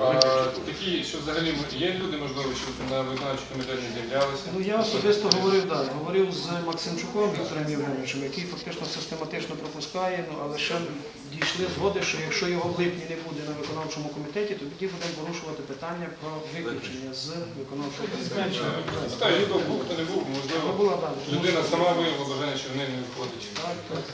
А, такі, що взагалі є люди, можливо, що на виконавчий комітет не з'являлися. Ну я особисто говорив, да, говорив з Максимчуком Віктором Євгеновичем, який фактично систематично пропускає, ну але ще дійшли згоди, що якщо його в липні не буде на виконавчому комітеті, то тоді будемо порушувати питання про виключення з виконавчого комітету. Так, хто був, хто не був, можливо, людина сама виявила бажання, що в неї не виходить. Так, так.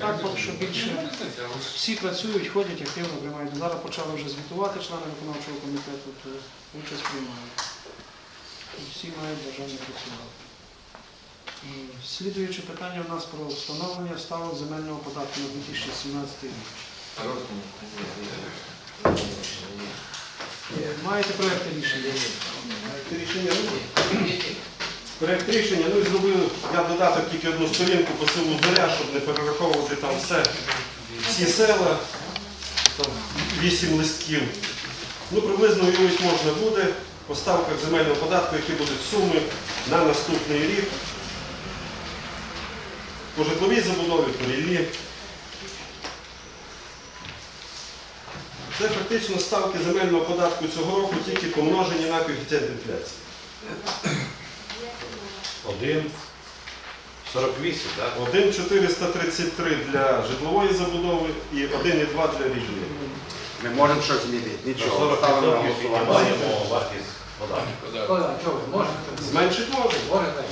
Так, поки що більше всі працюють, ходять активно приймають. Зараз почали вже звітувати члени виконавчого комітету, то участь приймають. Всі мають бажання працювати. Слідуюче питання у нас про встановлення ставок земельного податку на 2017 рік. Маєте проєкти рішення? Проект рішення, проект рішення, ну і зробив я додаток тільки одну сторінку по селу Зоря, щоб не перераховувати там все, всі села, там вісім листків. Ну, приблизно уявити можна буде по ставках земельного податку, які будуть суми на наступний рік. По житловій забудові, по ріллі. Це фактично ставки земельного податку цього року, тільки помножені на коефіцієнт інфляції. Один. 48, так? 1,433 для житлової забудови і 1,2 для ріллі. Ми можемо щось змінити. Нічого. 40 Ставимо на голосування. вартість податку. Зменшити може.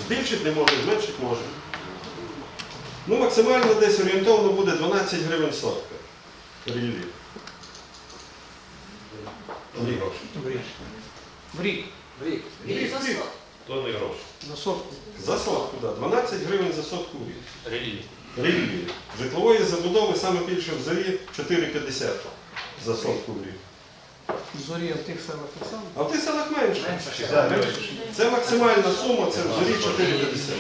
Збільшити не може, зменшити може. Ну, максимально десь орієнтовно буде 12 гривень сотка. Ріллі. Не гроші. В рік. Рік, рік. То не гроші. На сотку. За сотку, так. 12 гривень за сотку в рік. Релігії. Житлової забудови саме більше в зорі 4,50 за сотку в рік. В зорі а в тих селах так само. А в тих селах менше. 60 гривень. Це максимальна сума, це в зорі 4,50.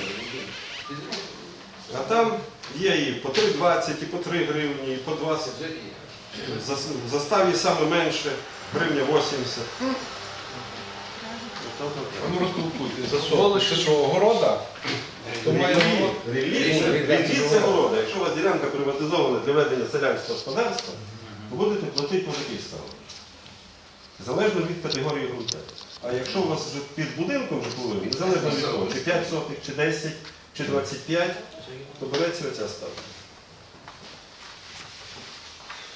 А там є і по 3,20, і по 3 гривні, і по 20. За- В заставі саме менше, гривня 80. Ну розтолкуйте. Голище. Це що, огорода? То має це- города. Якщо у вас ділянка приватизована для ведення селянського господарства, ви будете платити по такій ставці. Залежно від категорії ґрунту. А якщо у вас вже під будинком житловим, незалежно від того, чи 5 сотих, чи 10, чи 25, то береться оця ставка.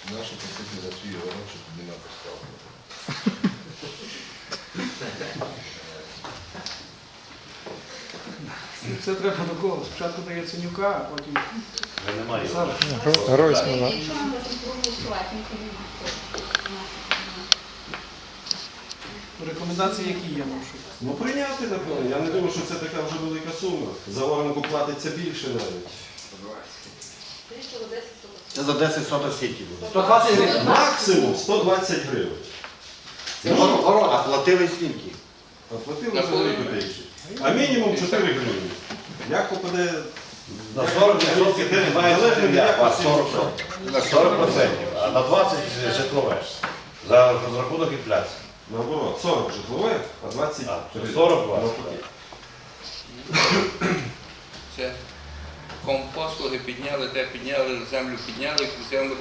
Наші просити за свій город, щоб тобі не поставили. Це треба до кого? Спочатку дає Ценюка, а потім Вже немає. зараз. Гройсмана. Якщо ми можемо проголосувати, ми тоді Рекомендації які є, можу. Ну прийняти, напевно. Я не думаю, що це така вже велика сума. За оренду платиться більше навіть. Це за 10 соток скільки буде? 120 гривень. Максимум 120 гривень. Це город. А платили скільки? А платили за велику. А мінімум 4 гривні. Як попаде На 40% ти не маєш земля, а 40 житла. На 40%, а на 20 житлове. За розрахунок інфляції. наоборот, 40 житлове, а 20 А, 40 20. Це компослуги підняли, те підняли, землю підняли, землю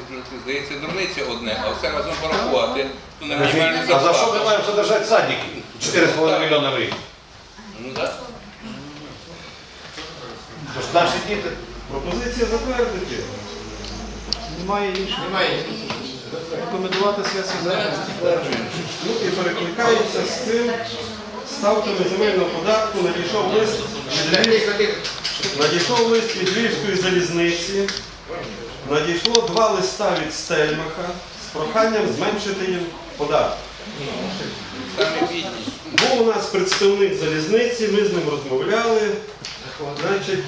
здається, дурниця одне, а все разом порахувати, то на мінімальну А за що ми маємо содержати садики? 4,5 мільйона в рік. Ну так. Тож наші діти. Пропозиція затвердити. Немає іншого. Немає. Рекомендувати сесію зараз. Ну і перекликається з цим ставками земельного податку. Надійшов лист надійшов лист від Львівської залізниці. Надійшло два листа від Стельмаха з проханням зменшити їм податок. Був у нас представник залізниці, ми з ним розмовляли. Значить,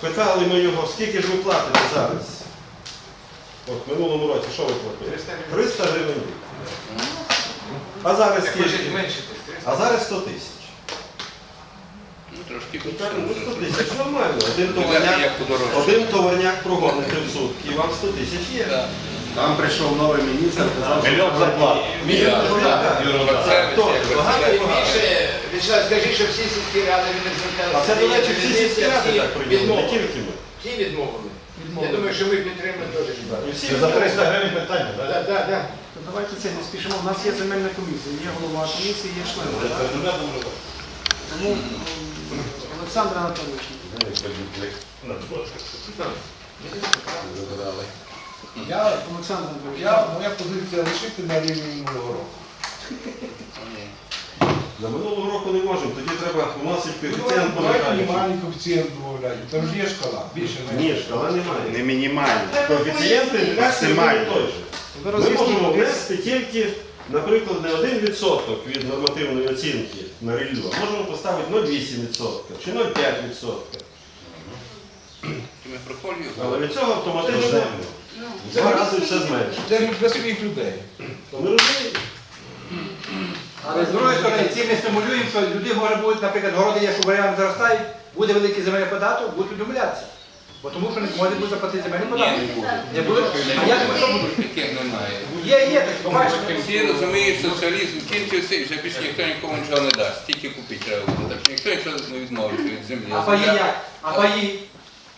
питали ми його, скільки ж ви платите зараз? От в минулому році що ви платили? 300 гривень. А зараз скільки? А зараз 100 тисяч. Ну трошки Ну, більше. ну 100 тисяч нормально. Один Ну, товарняк, Як один товарняк прогоните в сутки, і вам 100 тисяч є. Там прийшов новий міністр, казав, що Мільйон зарплат. Мільйон. Хто? Багато і багато. Вячеслав, скажіть, що всі сільські ради не зверталися. А це, до речі, всі сільські ради так прийняли, не відмовили. тільки ми. Всі відмовили. Я думаю, що ми підтримуємо теж. І всі Це за 300 гривень питання, так? Так, так, так. То Давайте це не спішимо. У нас є земельна комісія, є голова комісії, є члени. так? Тому м, Олександр Анатолійович. Я, Олександр Анатолійович. я, моя позиція лишити на рівні минулого року. На минулого року не можемо, тоді треба вносити коефіцієнт по Давайте механіці. мінімальний коефіцієнт додаємо. Там ж є шкала, більше не. Ні, шкала немає. Не мінімальний. Коефіцієнти Максимальний. той же. Ви Ми можемо внести тільки, наприклад, не 1% від нормативної оцінки на ріллю, а можемо поставити 0,8% чи 0,5%. Ми про Але від цього автоматично в два рази все зменшить. Це для своїх людей. Ми розуміємо? Але з другої сторони, цим ми стимулюємо, що люди може бути, наприклад, городи, якщо буряни заростають, буде великий земельний податок, будуть люди умилятися. Бо тому що не зможуть бути заплатити земельний Ні, податок. не буде. Не будуть? А як ми що будуть? Таких немає. Є, є, такі, побачите. Всі розуміють, що соціалізм кінчився і вже більше ніхто нікому нічого не дасть, тільки купити треба буде. Так що ніхто нічого не відмовиться від землі. А паї як? А паї?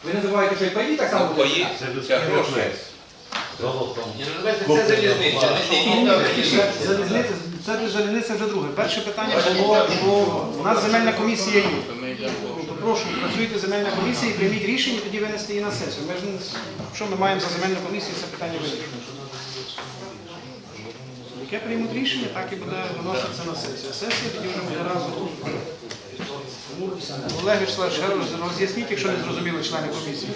Ви називаєте, що і паї так само Ну, будуть? паї, це гроші. Золотом. Це залізниця. Залізниця, це для залізниці вже друге. Перше питання було, було у нас земельна комісія є. Ну, то прошу, працюйте земельна комісія і прийміть рішення, тоді винести її на сесію. Ми ж не, що ми маємо за земельну комісію, це питання вирішено. Яке приймуть рішення, так і буде виноситися на сесію. А сесія тоді вже буде разом. Олег Вячеславович, ще раз роз'ясніть, якщо не зрозуміли члени комісії.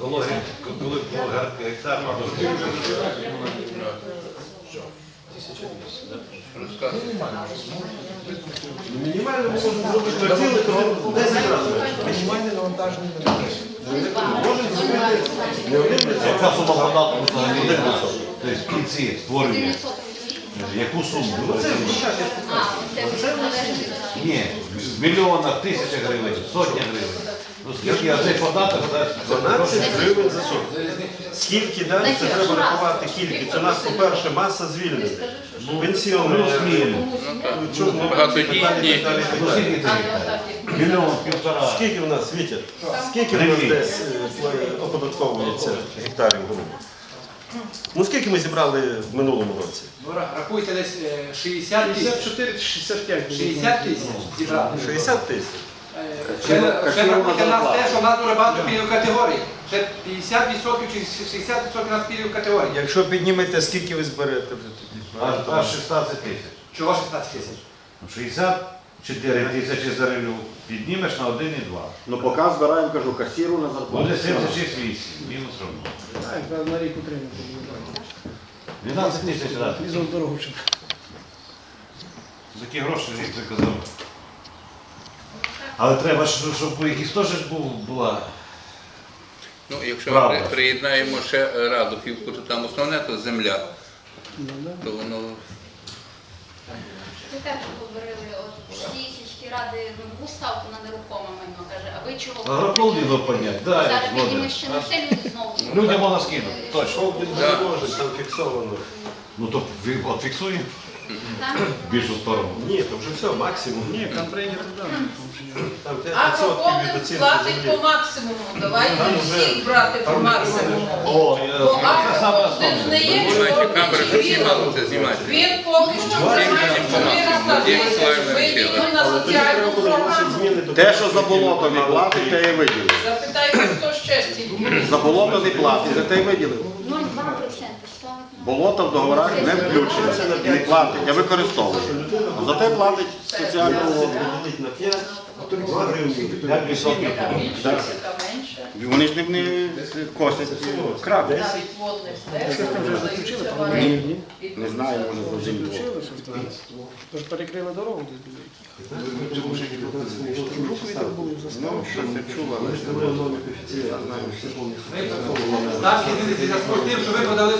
Коли гектар, Мінімально ми можемо зробити на цілих 10 разів. Мінімальне навантаження на. Можемо зробити не один яка сума податку взагалі? Тобто в кінці створює яку суму? Ну це ж А, Ні, в мільйонах, тисячах гривень, сотня гривень. Ну скільки я цей податок дасть? 12 гривень за сотку. Скільки далі, це треба рахувати кількість. У нас, по-перше, маса звільнених. Пенсіонери. Плюс-мінус. Чому? Багатодітні. Ну скільки? Мільйон, півтора. Скільки в нас, Вітя? Скільки в нас десь е, оподатковується гектарів грубо? Ну скільки ми зібрали в минулому році? Ну, рахуйте десь е, 60 тисяч. 64 65 60 тисяч ну, зібрали. 60 тисяч. Е, ще, рахуйте нас те, що нас багато пільгових категорій. Ще 50% чи 60% у нас пільгових категорій. Якщо піднімете, скільки ви зберете? Аж 16 тисяч. Чого 16 тисяч? Ну, 60 4 тисячі за рилю, піднімеш на 1,2. Ну поки збираємо, кажу, касіру на зарплату. Буде 76,8, мінус ровно. Так, на рік утримати. 12 тисяч раз. Візом дорогу чим. За які гроші рік заказав. Але треба, щоб у якісь теж був, була. Ну, якщо Правда. ми приєднаємо ще Радухівку, то там основне то земля, ну, то воно. Ми теж говорили всі сільські ради нову ставку на нерухоме майно каже, а ви чого? Агрополдинг підняти, да, Зараз ми згоден. ще не все люди знову. Людям можна скинути, точно. Да. не може, там фіксовано. Ну то фі- от фіксуємо Там більшу сторону. Ні, то вже все, максимум. Ні. Там 5% А від Коховник оцінки платить землі. по максимуму. Давайте Там вже- всіх брати по максимуму. О, я- Бо не є чорний. камери Він- знімали це знімати. Він поки що максимуму. 400 Дім тисяч. Виділено вчили. на Але тоді треба соціальну буде вносити програму. зміни до Те, що за болото не платить, те і виділив. Запитайте, хто ще стільки. За болото не платить, за те й виділив. 0,2% ставить на Болото в договорах не включено, не платить, а використовує. Зате платить соціальну поділити на 5, 2 гривні. Як відсотків? Яка більше, Так. Вони ж не, не косять краб. Навіть водних стежок продаються в оренді. Не знаю, може злочин було. Тож перекрили дорогу десь біля було. Ну, щось я чув, але ж Ставки зміниться в зв'язку з тим, що ви подали,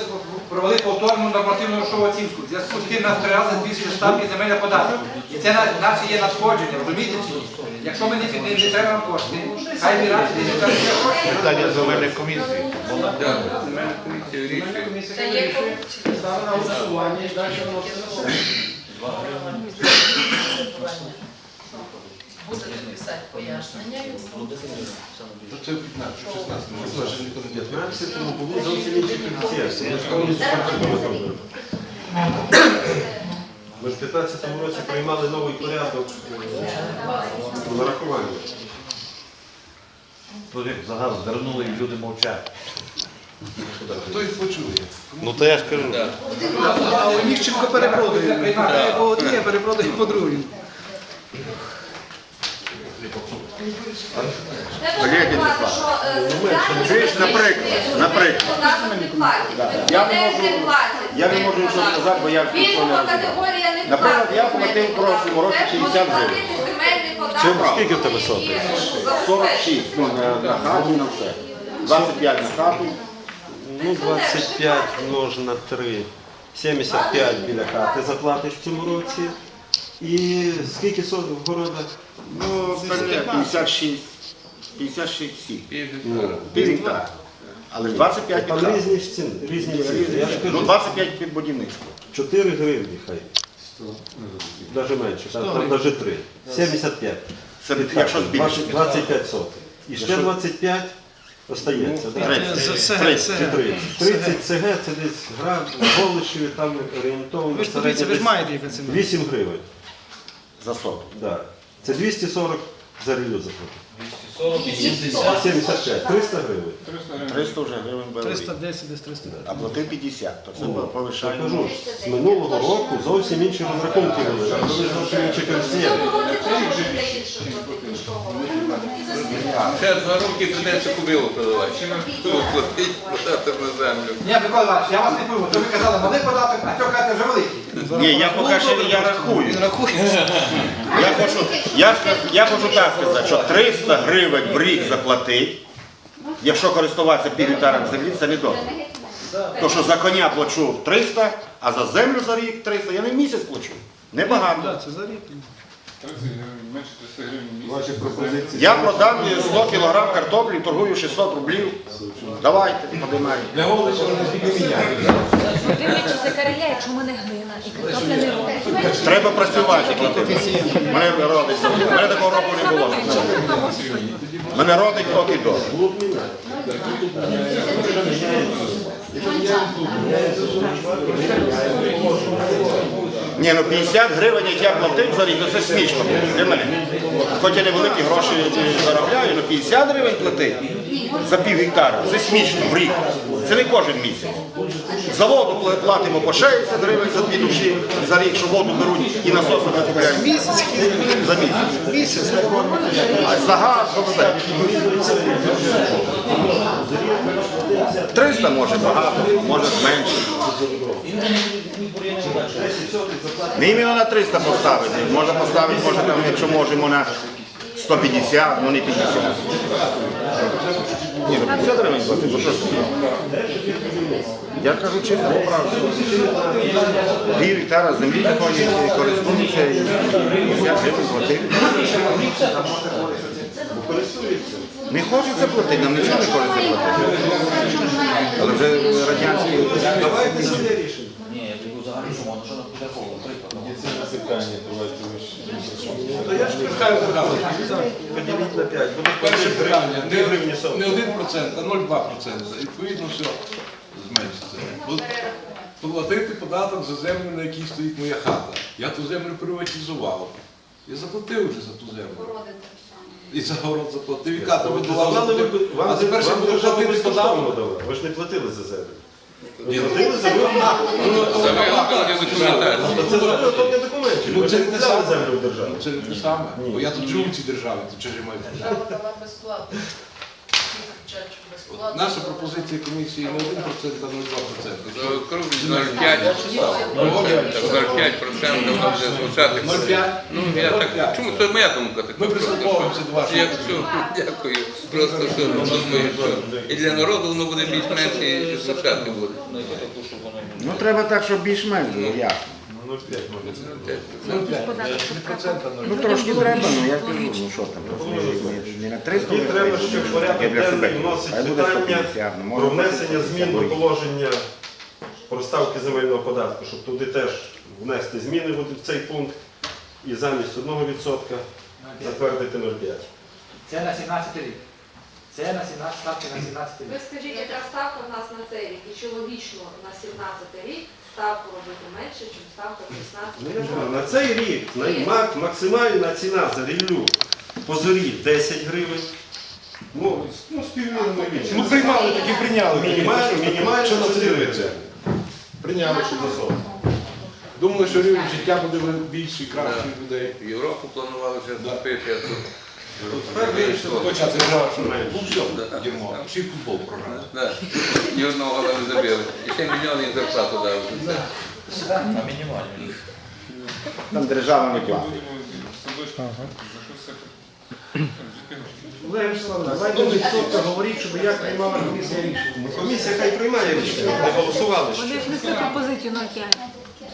провели повторну нормативну грошову оцінку. В зв'язку з тим нас три рази збільшили ставки земельних податків. І це на- наше є надходження, розумієте чи ні? Якщо ми не, під- не, не треба нам кошти, хай вірати, десь. Питання земельних комісій. Так, земельна комісія вирішує. Це є корупція. Ставимо на голосування і далі вносимо. будете писати пояснення. і Ну, Це в 15, 16, ну, це ж ніхто не 15 тому були зовсім інші коефіцієнти. Ми ж коли Ми ж в 15 році приймали новий порядок е, нарахування. Як загал звернули і люди мовчать. Хто їх почує? Ну то я ж кажу. Да. А у них чітко перепродує. По одній, а перепродає по другій. Олег Вячеславович, чуєш, наприклад, наприклад. Я не можу- Я не можу нічого сказати, бо я не не Наприклад, я платив в прошлому році Це 50 гривень. Правда. Скільки в тебе за 46 ну, на, на хату, на все. 25 на хату. Ну, 25 множ на 3. 75 біля хати заплатиш в цьому році. І скільки сот в городах? Ну, остальне 56. 56 всі. Ну, гектара. Але 25 Там під різні ж ціни, різні ціни. Я ж Ну, кажу, 25 під будівництво. 4 гривні хай. Навіть менше, там, там навіть 3. 75. Це якщо збільшити. 25 сотих. І ще 25 остається. да? 30. 30 чи 30. 30 ЦГ це десь гра в Голишеві, там орієнтовно. Ви ж подивіться, ви ж маєте яка ціна. 8 гривень. За сотку. Да. Це 240 за рілю заплатити. 75, 300 гривень. 300 вже гривень беруть. 310, десь 300. А платив 50, то це було Я повишання. кажу ж, з минулого року зовсім інші розрахунки були. а Коли зовсім інші коефіцієнти. Ще два роки придеться кубилу продавати. Платить податок на землю. Ні, Микола Іванович, я вас не пойму, то ви казали малий податок, а що кажете вже великий. Ні, я поки ще я рахую. Я хочу, я, я хочу так сказати, що 300 гривень в рік заплатить, якщо користуватися пів гектаром землі, це недорого. То що за коня плачу 300, а за землю за рік 300, я не в місяць плачу. Небагато. Так, це за рік. 30 гривень, менше 300 гривень в місяць. Ваші пропозиції. Я продам 100 кг картоплі, торгую 600 рублів. Давайте, подимайте. Для голоду не міняють. Дивлячись за кареля, якщо в мене глина і картопля не робить. Треба працювати. платити. Мене родить. Мене такого року не було. Мене родить роки до. Ні, ну 50 гривень, як я платив за рік, то це смішно для мене. Хоч я невеликі гроші заробляю, але 50 гривень платити за пів гектара, це смішно в рік. Це не кожен місяць. За воду платимо по 60 гривень за дві душі за рік, що воду беруть і насоси не купляють. Місяць? За місяць. Місяць. А за газ, за все. 300 може багато, може менше. Не іменно на 300 поставити. Можна поставити, може там, якщо можемо, на 150, ну не 50. Ні, ну 50 гривень платити, бо що ж? Я кажу чесно по правді. Пів гектара землі такої користуються і 50 гривень платити. Не хочеться платити, нам нічого не хочеться платити. Але вже радянські Давайте своє рішення. То я ж кажу, поділіть на 5, буде Перше питання. 2 гривні Не 1%, а 0,2%. Відповідно, все зменшиться. Платити податок за землю, на якій стоїть моя хата. Я ту землю приватизував. Я заплатив вже за ту землю. І за город заплатив, і хату видував. Ви, заплатив. А тепер ще буде платити податок. Ви ж не платили за землю. Ви Ні, платили за виготовлення. Виготовлення документації. Це документів. Ну, Ви це ж не саме. землю в державі. Це не те саме. Бо я тут живу в цій державі, то чого ж маю платити? Держава дала безплатно. Безплатно. Наша пропозиція комісії не 1%, а 0,2%. За округлі 0,5. 0,5% воно буде звучати. 0,5? Ну, я так, чому це моя думка така? Ми прислуховуємося до вашого. Я все, дякую. Просто що думаю, що і для народу воно буде більш-менш і звучати буде. Ну треба так, щоб більш-менш було ясно. Ну, 0,5 можна. Ну трошки треба, ну я кажу, ну що там, не- не на 300 Тоді треба, щоб в порядок таке для себе. денний вносить питання 150, ну, може про внесення змін до положення про ставки земельного податку, щоб туди теж внести зміни в цей пункт і замість 1% затвердити 0,5. Це на 17 рік. Це на 17 ставки на 17 Ви рік. скажіть, яка ставка в нас на цей рік? І чи логічно на 17 рік ставку робити менше, ніж ставка 16 Ну, На цей рік максимальна ціна за ріллю по зорі 10 гривень. Ну, ну співмірно більше. Ну приймали, таки прийняли. Мінімально, мінімально Що на 4 це гривень. Прийняли, що за сон. Думаю, що рівень життя буде більший, кращий людей. Європу планували вже зробити, а тут Тепер вирішили Почати грати. Ну дерьмо. Ще й футбол програли. Ні одного гола не забили. І ще мільйон їм зарплату дали. Там держава не платить. Олег Вячеславович, давайте відсотка говоріть, щоб як приймала комісія рішення. Комісія хай приймає рішення, не голосували Вони ж несли пропозицію 0,5.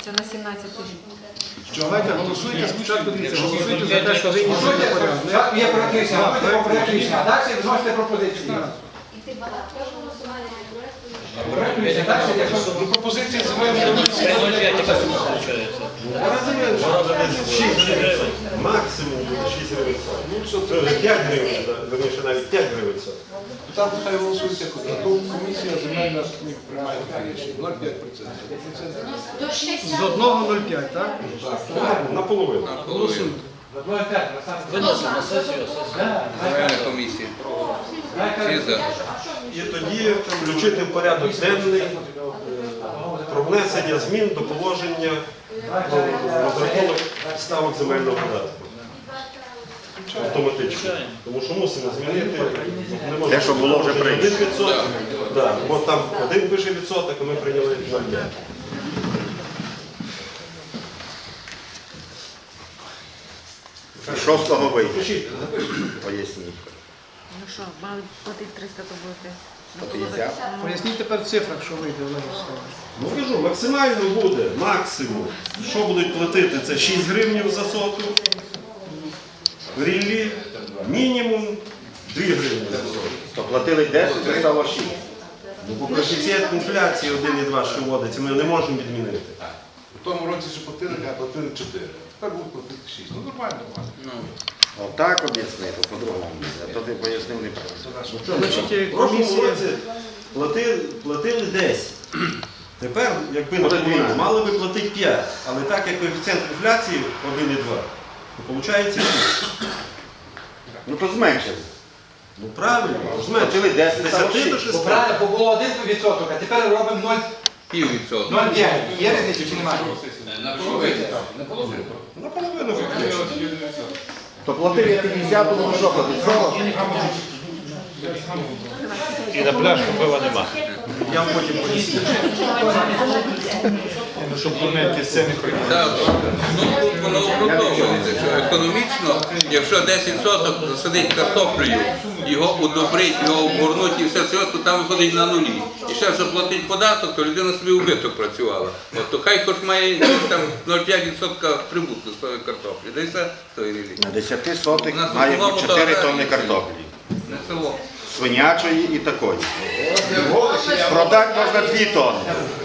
Це на 17 рік. Давайте голосуйте спочатку, дивіться, голосуйте за те, що ви не порядку. Спочатку є проект рішення, а далі ви вносите пропозиції. І ти багато. Голосування Проект рішення, далі, якщо Ну, пропозиція земельної комісії. Рази менше. 6 гривень. Максимум буде 6 гривень. Ну, що це вже 5 гривень, верніше навіть 5 гривень. Там нехай голосують як. То комісія земельна не приймає таке рішення. 0,5%. До 60. З одного 0,5, так? Наполовину. Голосують. за на сам Земельна комісія. Всі за. І тоді включити в порядок денний е, про внесення змін до положення розрахунок ставок земельного податку. Автоматично. Тому що мусимо змінити. Не можна Те, що було вже прийнято. Да, бо там один вищий відсоток, а ми прийняли 0,5. Шостого вийде. Поясніть. Ну що, мали платити 300, то будете. 150. Поясніть тепер в цифрах, що вийде, Олег Вячеславович. Ну кажу, максимально буде, максимум. Що будуть платити? Це 6 гривнів за сотку. Ріллі мінімум 2 гривні за сотку. То платили 10, це стало 6. Ну, бо коефіцієнт інфляції 1,2, що вводиться, ми не можемо відмінити. У тому році ще платили, а платили 4. Тепер будуть платити 6. Ну нормально, нормально. Отак об'яснити, по-другому. А то ти пояснив неправильно. Значить, е, комісія... платили, платили 10. Тепер, якби Буде наполовину, 12. мали би платити 5. Але так як коефіцієнт інфляції 1,2, то виходить 6. Ну то зменшили. Ну правильно, зменшили. 10, стало 10 до 6. 6. Бо правильно, бо було один відсоток, а тепер робимо 0, пів відсотка. 0,5. Є різниця чи немає? Наполовину фактично. То платили 50, тому що платить? 40? І на пляшку пива нема. Я вам потім поясню. Ну, щоб з цими прийняли. Так, ну тут воно обґрунтовується, що економічно, якщо 10 соток засадить картоплею, його удобрить, його обгорнуть і все це, то там виходить на нулі. І ще заплатить податок, то людина собі убиток працювала. От, то хай хоч має там 0,5% прибутку з тої картоплі. Десь. На 10 сотих У має 4 тонни картоплі. Не село. Свинячої і такої. Продати можна 2 тонни.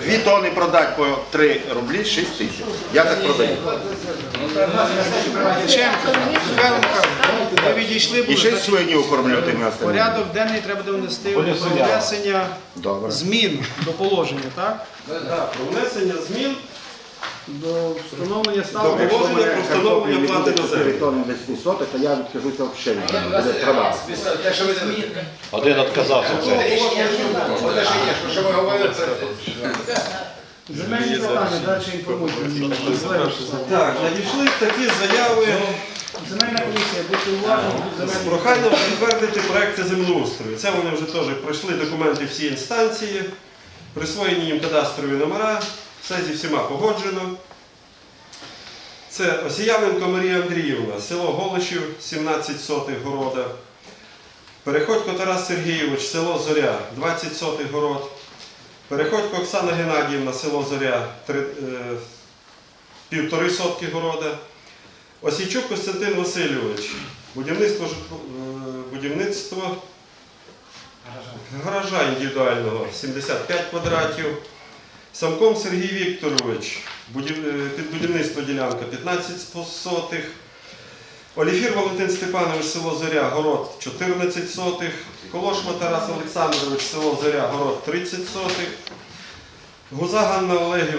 2 тонни продати по 3 рублі 6 тисяч. Я так продаю. Ченко, Михайло Михайлович, ви відійшли, І були, ще й значить, свині окормлю тими остальними. порядок денний треба буде внести про внесення Добре. змін до положення, так? Так, про внесення змін До встановлення До ставки. положення про встановлення плати на 4 землю. тонни 10 сотих, то я відкажуся взагалі. Буде права. Те, що ви зміните. Один відказався. Це. Що ви говорили, це Земельні питання, далі інформуйте. Так, надійшли такі заяви Земельна комісія, будьте уважні, будуть з земельні проханням підтвердити проекти землеустрою. Це вони вже теж пройшли документи всі інстанції, присвоєні їм кадастрові номера, все зі всіма погоджено. Це Осіяненко Марія Андріївна, село Голишів, 17 сотих города. Переходько Тарас Сергійович, село Зоря, 20 сотих город. Переходько Оксана Геннадіївна, село Зоря, три- е, півтори сотки города. Осійчук Костянтин Васильович, будівництво, е, будівництво гаража індивідуального 75 квадратів. Самком Сергій Вікторович, е, під будівництво ділянка 15 сотих. Оліфір Валентин Степанович, село Зоря, город 14 сотих. Колошма Тарас Олександрович, село Зоря, город 30 сотих. Гуза Ганна Олегівна.